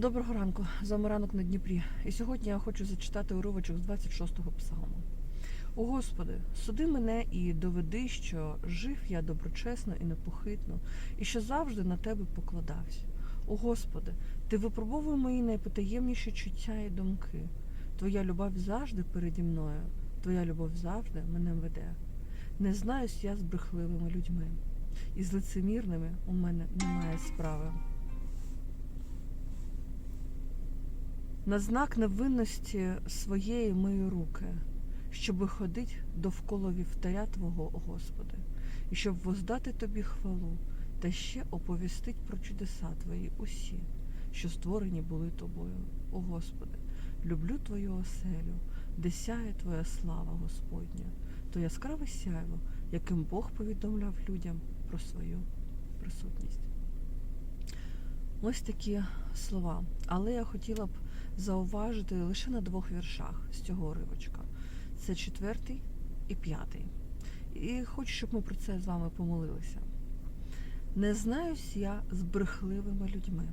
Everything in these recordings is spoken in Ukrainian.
Доброго ранку, з вами ранок на Дніпрі. І сьогодні я хочу зачитати уривочок з 26-го псалму. О Господи, суди мене і доведи, що жив я доброчесно і непохитно, і що завжди на тебе покладався. О Господи, Ти випробовуй мої найпотаємніші чуття і думки. Твоя любов завжди переді мною, Твоя любов завжди мене веде. Не знаюсь я з брехливими людьми, і з лицемірними у мене немає справи. На знак невинності своєї мию руки, щоби ходить довкола вівтаря Твого, Господи, і щоб воздати Тобі хвалу, та ще оповістить про чудеса Твої усі, що створені були Тобою. О Господи, люблю Твою оселю, де сяє Твоя слава Господня, то яскраве сяйво, яким Бог повідомляв людям про свою присутність. Ось такі слова. Але я хотіла б зауважити лише на двох віршах з цього уривочка. Це четвертий і п'ятий. І хочу, щоб ми про це з вами помолилися. Не знаюсь я з брехливими людьми,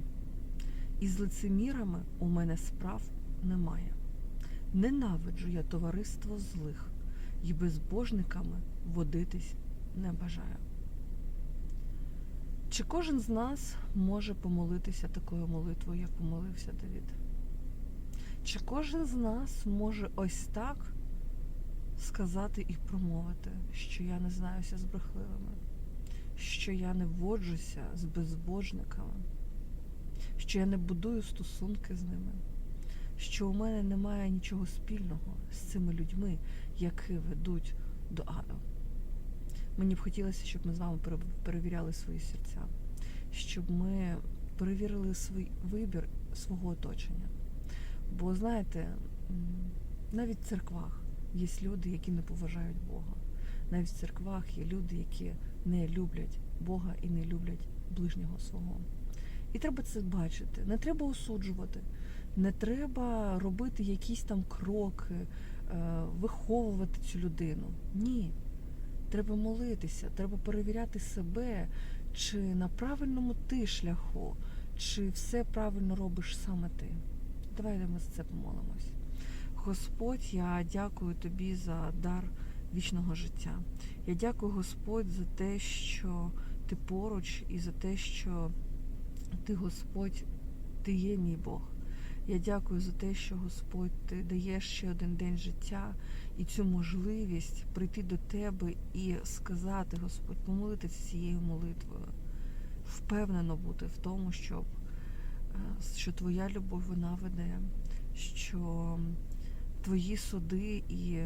і з лицемірами у мене справ немає. Ненавиджу я товариство злих, і безбожниками водитись не бажаю. Чи кожен з нас може помолитися такою молитвою, як помолився Давід? Чи кожен з нас може ось так сказати і промовити, що я не знаюся з брехливими, що я не воджуся з безбожниками, що я не будую стосунки з ними, що у мене немає нічого спільного з цими людьми, які ведуть до аду? Мені б хотілося, щоб ми з вами перевіряли свої серця, щоб ми перевірили свій вибір свого оточення. Бо знаєте, навіть в церквах є люди, які не поважають Бога. Навіть в церквах є люди, які не люблять Бога і не люблять ближнього свого. І треба це бачити. Не треба осуджувати, не треба робити якісь там кроки, е, виховувати цю людину. Ні. Треба молитися, треба перевіряти себе, чи на правильному ти шляху, чи все правильно робиш саме ти. Давайте ми за це помолимось. Господь, я дякую тобі за дар вічного життя. Я дякую, Господь, за те, що ти поруч, і за те, що ти, Господь, ти є мій Бог. Я дякую за те, що Господь ти даєш ще один день життя і цю можливість прийти до тебе і сказати, Господь, помолитися цією молитвою, впевнено бути в тому, щоб, е, що Твоя любов вона веде, що Твої суди і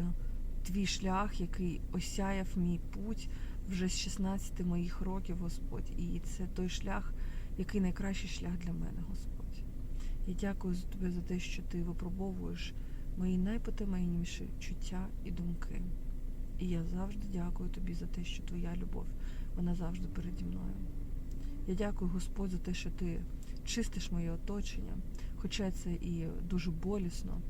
твій шлях, який осяяв мій путь вже з 16 моїх років, Господь, і це той шлях, який найкращий шлях для мене, Господь. Я дякую за тебе за те, що ти випробовуєш мої найпотемейніші чуття і думки. І я завжди дякую тобі за те, що твоя любов, вона завжди переді мною. Я дякую, Господь, за те, що ти чистиш моє оточення, хоча це і дуже болісно,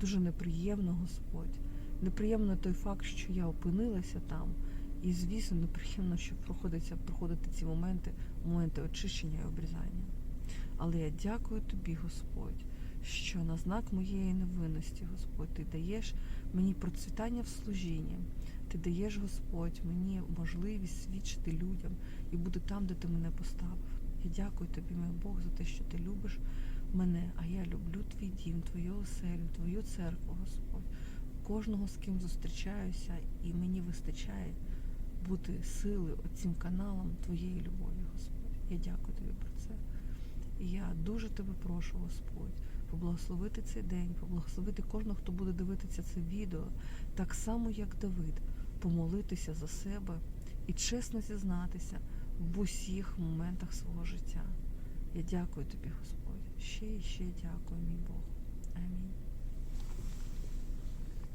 дуже неприємно, Господь. Неприємно той факт, що я опинилася там, і, звісно, неприємно, що проходиться проходити ці моменти, моменти очищення і обрізання. Але я дякую тобі, Господь, що на знак моєї невинності, Господь, ти даєш мені процвітання в служінні. Ти даєш, Господь, мені можливість свідчити людям і бути там, де ти мене поставив. Я дякую тобі, мій Бог, за те, що ти любиш мене, а я люблю твій дім, твою оселю, твою церкву, Господь. Кожного, з ким зустрічаюся, і мені вистачає бути сили цим каналом твоєї любові, Господь. Я дякую тобі про це. І я дуже тебе прошу, Господь, поблагословити цей день, поблагословити кожного, хто буде дивитися це відео, так само, як Давид, помолитися за себе і чесно зізнатися в усіх моментах свого життя. Я дякую тобі, Господь. Ще і ще дякую, мій Бог. Амінь.